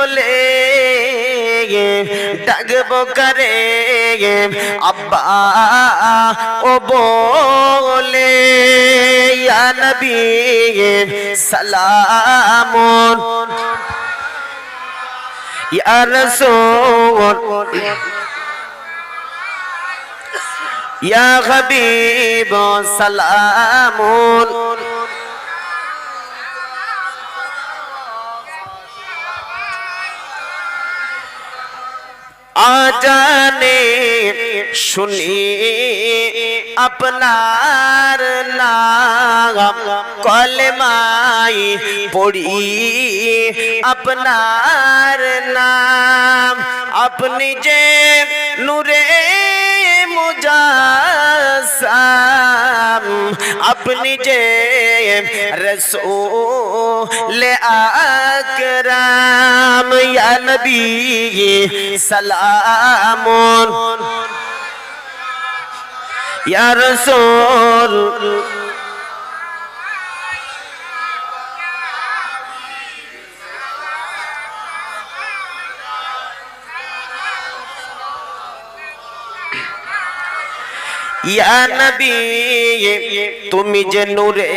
বলে ডাকবো করে আব্বা ও বলে নবী সালামুন ইয়া রাসূল ইয়া হাবিব সালামুন আজানে শুনি আপনার নাম কলমাই পড়ি আপনার নাম আপনি যে নূরে মুজাসাম আপনি যে রসূল আকরাম ইয়া নবী সালামুন ইয়া রাসূল ইয়া তুমি যে নূরে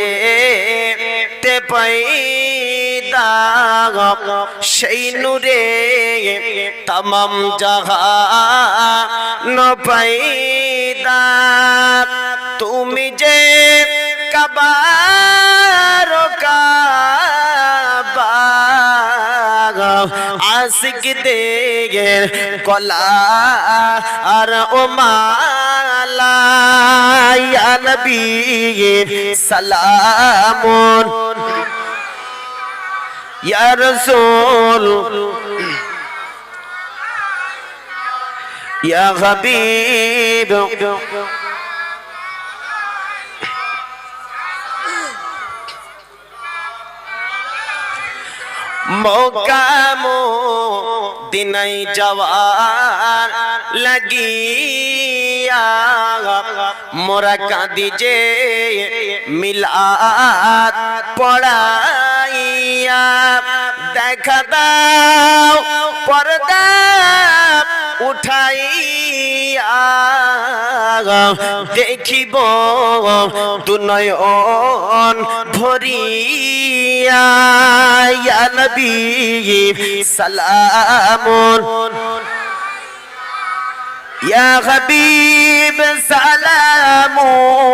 তে পাইদা সেই নূরে তমাম জাহান পাইদা তুমি যে কবার কাবা, আশিক দে কলা আর ও ইয়া নবী সালামুন। ইয়া রাসূল। ইয়া হাবিব। মোকামো দিনাই যাওয়ার লাগিয়া মোরা কাঁদি যে মিলাত পড়াইয়া। দেখা দাও, পর্দা উঠাইয়া। দেখিব দুনয়ন ভরিয়া। নবী, সালামুন ইয়া হাবিব সালামুন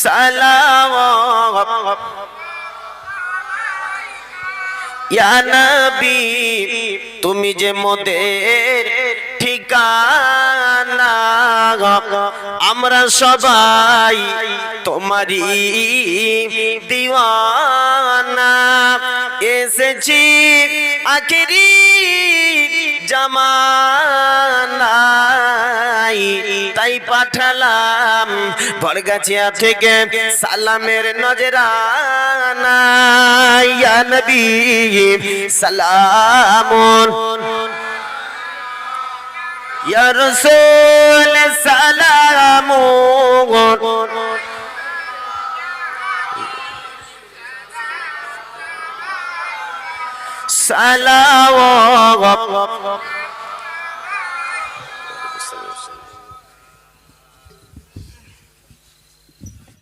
সালাম ইয়া নবী তুমি যে মোদের ঠিকানা আমরা সবাই তোমারই দিওয়ানা এসেছি আখেরি জামানাই তাই পাঠালাম বরগাছিয়া থেকে সালামের নজরানা। ইয়া নবী, সালামুন। ইয়া সালাম